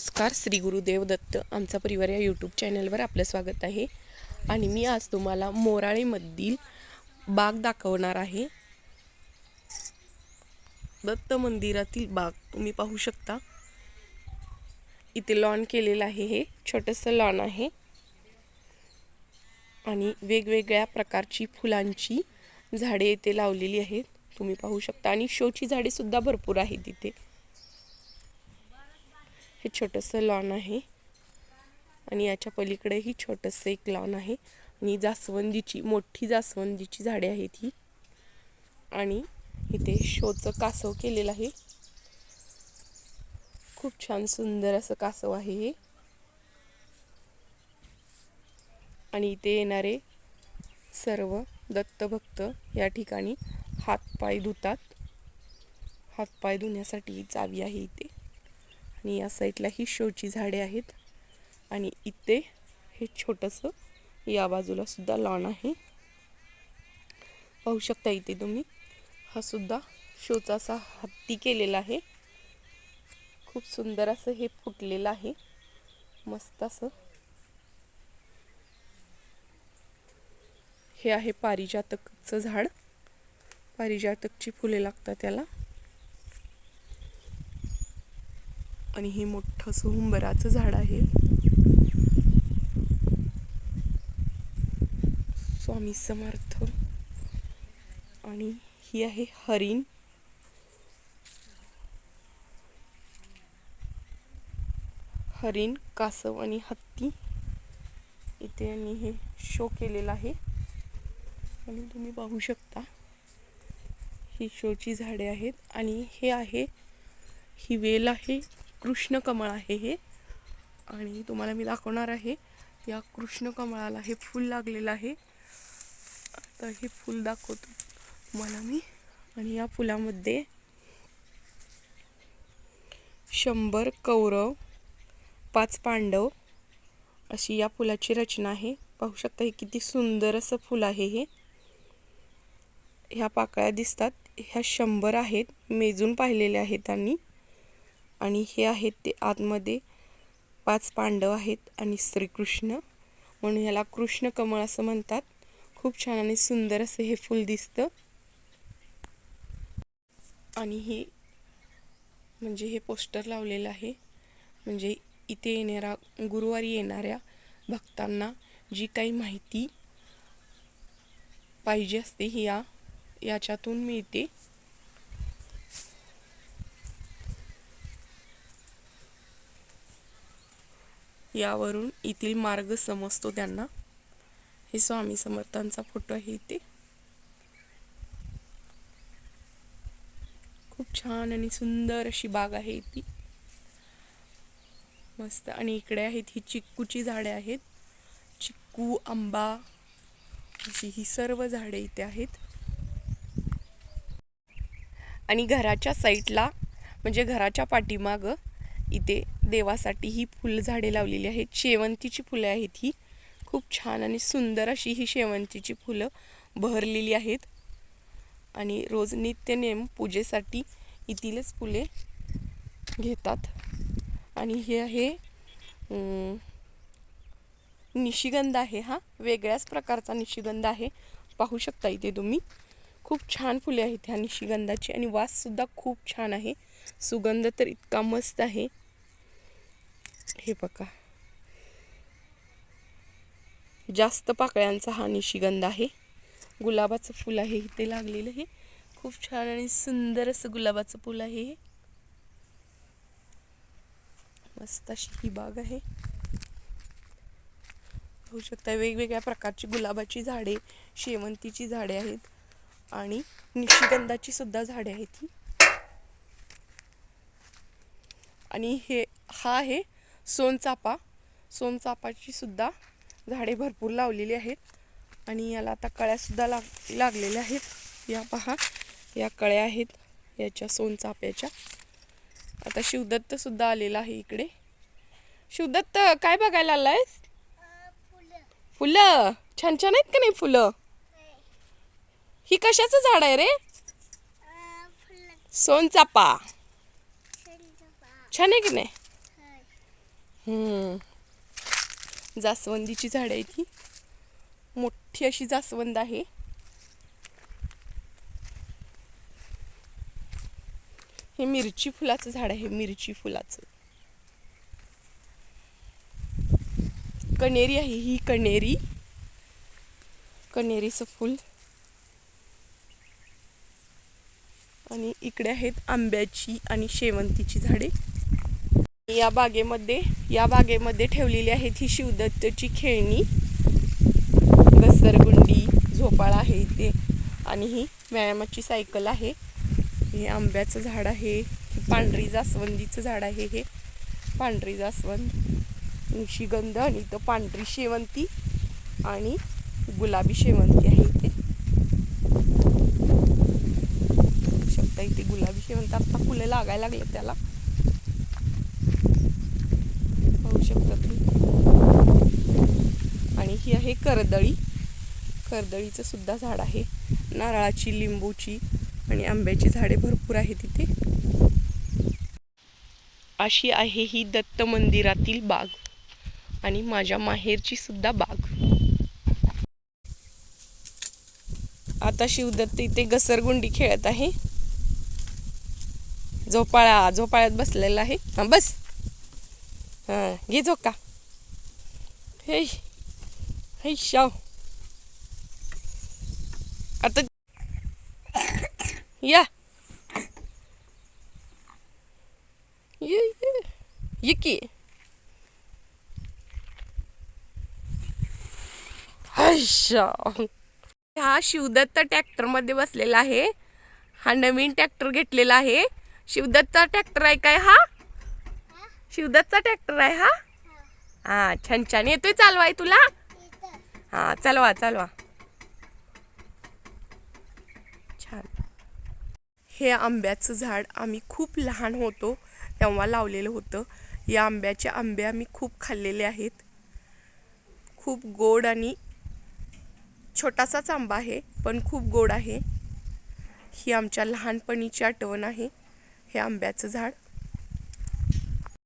नमस्कार श्री गुरुदेव दत्त आमचा परिवार या यूट्यूब चॅनलवर आपलं स्वागत आहे. आणि मी आज तुम्हाला मोराळेमधील बाग दाखवणार आहे. दत्त मंदिरातील बाग तुम्ही पाहू शकता. इथे लॉन केलेलं आहे हे छोटंसं लॉन आहे. आणि वेगवेगळ्या प्रकारची फुलांची झाडे इथे लावलेली आहेत. तुम्ही पाहू शकता. आणि शोची झाडेसुद्धा भरपूर आहेत इथे. हे छोटंसं लॉन आहे. आणि याच्या पलीकडेही छोटंसं एक लॉन आहे. आणि जास्वंदीची मोठी जास्वंदीची झाडे आहेत ही. आणि इथे शोचं कासव केलेलं आहे. खूप छान सुंदर असं कासव आहे हे. आणि इथे येणारे सर्व दत्तभक्त या ठिकाणी हातपाय धुतात. हातपाय धुण्यासाठी चावी आहे इथे. आणि या साईडला ही शोची झाडे आहेत. आणि इथे हे छोटंसं या बाजूला सुद्धा लॉन आहे. पाहू शकता इथे तुम्ही हा सुद्धा शोचा असा हत्ती केलेला आहे. खूप सुंदर असं हे फुटलेलं आहे. मस्त असं. हे आहे पारिजातकचं झाड. पारिजातकची फुले लागतात त्याला. आणि हे मोठं असं झाड आहे. स्वामी समर्थ. आणि ही आहे हरिण. हरिण कासव आणि हत्ती. इथे आणि हे शो केलेला आहे. आणि तुम्ही पाहू शकता. ही शोची झाडे आहेत. आणि हे आहे ही वेल आहे. कृष्ण कमळ आहे हे. आणि तुम्हाला मी दाखवणार आहे या कृष्ण कमळाला हे फूल लागलेलं आहे. तर हे फूल दाखवतो तुम्हाला मी. आणि या फुलामध्ये शंभर कौरव पाच पांडव अशी या फुलाची रचना आहे. पाहू शकता हे किती सुंदर असं फुल आहे हे. ह्या पाकळ्या दिसतात. ह्या शंभर आहेत मेजून पाहिलेल्या आहेत त्यांनी आणि हे आहेत ते आतमध्ये पाच पांडव आहेत आणि श्रीकृष्ण. म्हणून ह्याला कृष्ण कमळ असं म्हणतात. खूप छान आणि सुंदर असं हे फूल दिसतं. आणि हे म्हणजे हे पोस्टर लावलेलं आहे. म्हणजे इथे येणाऱ्या गुरुवारी येणाऱ्या भक्तांना जी काही माहिती पाहिजे असते ही या याच्यातून मिळते. यावरून येथील मार्ग समजतो त्यांना. हे स्वामी समर्थांचा फोटो आहे इथे. खूप छान आणि सुंदर अशी बाग आहे इथे. मस्त आणि इकडे आहेत ही चिक्कूची झाडे आहेत. चिक्कू आंबा अशी ही सर्व झाडे इथे आहेत. आणि घराच्या साईडला म्हणजे घराच्या पाठीमागं इथे देवासाठी ही फुलझाडे लावलेली आहेत. शेवंतीची फुलं आहेत ही. खूप छान आणि सुंदर अशी ही शेवंतीची फुलं बहरलेली आहेत. आणि रोज नित्यनेम पूजेसाठी येथीलच फुले घेतात. आणि हे आहे निशिगंध आहे हा. वेगळ्याच प्रकारचा निशिगंध आहे. पाहू शकता इथे तुम्ही. खूप छान फुले आहेत ह्या निशिगंधाची आणि वाससुद्धा खूप छान आहे. सुगंध तर इतका मस्त आहे. हे बघा. जास्त पाकळ्यांचा हा निशिगंध आहे. गुलाबाचं फुल आहे इथे लागलेलं हे. खूप छान आणि सुंदर असं गुलाबाचं फुल आहे हे. मस्त अशी ही बाग आहे. होऊ शकता वेगवेगळ्या प्रकारची गुलाबाची झाडे शेवंतीची झाडे आहेत आणि निशिगंधाची सुद्धा झाडे आहेत ही. आणि हे हा आहे सोनचाफा सोनचाफाची सुद्धा झाडे भरपूर लावलेली आहेत. आणि याला आता कळ्यासुद्धा लाग लागलेल्या आहेत. या पहा या कळ्या आहेत याच्या सोनचाफ्याच्या आता शिवदत्त सुद्धा आलेला आहे इकडे. शिवदत्त काय बघायला आलाय फुलं. छान छान आहेत का नाही फुलं? ही कशाचं झाड आहे रे? सोनचापा. छान आहे की नाही. जास्वंदीची झाडं आहे ती मोठी अशी जास्वंद आहे. हे मिरची फुलाचं झाड आहे मिरची फुलाचं. कणेरी आहे ही कणेरी कणेरीचं फुल. आणि इकडे आहेत आंब्याची आणि शेवंतीची झाडे. या बागेमध्ये या बागेमध्ये ठेवलेली आहेत ही शिवदत्तची खेळणी. घसरगुंडी झोपाळा आहे इथे. आणि ही व्यायामाची सायकल आहे. हे आंब्याचं झाड आहे. पांढरी जास्वंदीचं झाड आहे हे. पांढरी जास्वंद निशिगंध आणि इथं पांढरी शेवंती आणि गुलाबी शेवंती आहे इथे. शकता इथे गुलाबी शेवंती. आता फुलं लागायला लागले त्याला पाहू शकता तुम्ही आणि ही आहे करदळी. करदळीचं सुद्धा झाड आहे. नारळाची लिंबूची आणि आंब्याची झाडे भरपूर आहेत तिथे. अशी आहे ही दत्त मंदिरातील बाग आणि माझ्या माहेरची सुद्धा बाग. आता शिवदत्त इथे घसरगुंडी खेळत आहे. झोपाळा झोपाळ्यात बसलेला आहे. हा बस हा घे झोका हे हे शाव आता या ये ये ये की अच्छा हा शिवदत्त ट्रॅक्टरमध्ये बसलेला आहे. हा नवीन ट्रॅक्टर घेतलेला आहे. शिवदत्तचा ट्रॅक्टर आहे काय हा? शिवदत्तचा ट्रॅक्टर आहे हा? हा छान छान. येतोय चालवाय तुला? हा चालवा चालवा. छान. हे आंब्याचं झाड आम्ही खूप लहान होतो तेव्हा लावलेलं होतं. या आंब्याचे आंबे आम्ही खूप खाल्लेले आहेत. खूप गोड आणि छोटासाच आंबा आहे पण खूप गोड आहे. ही आमच्या लहानपणीची आठवण आहे हे आंब्याचं झाड.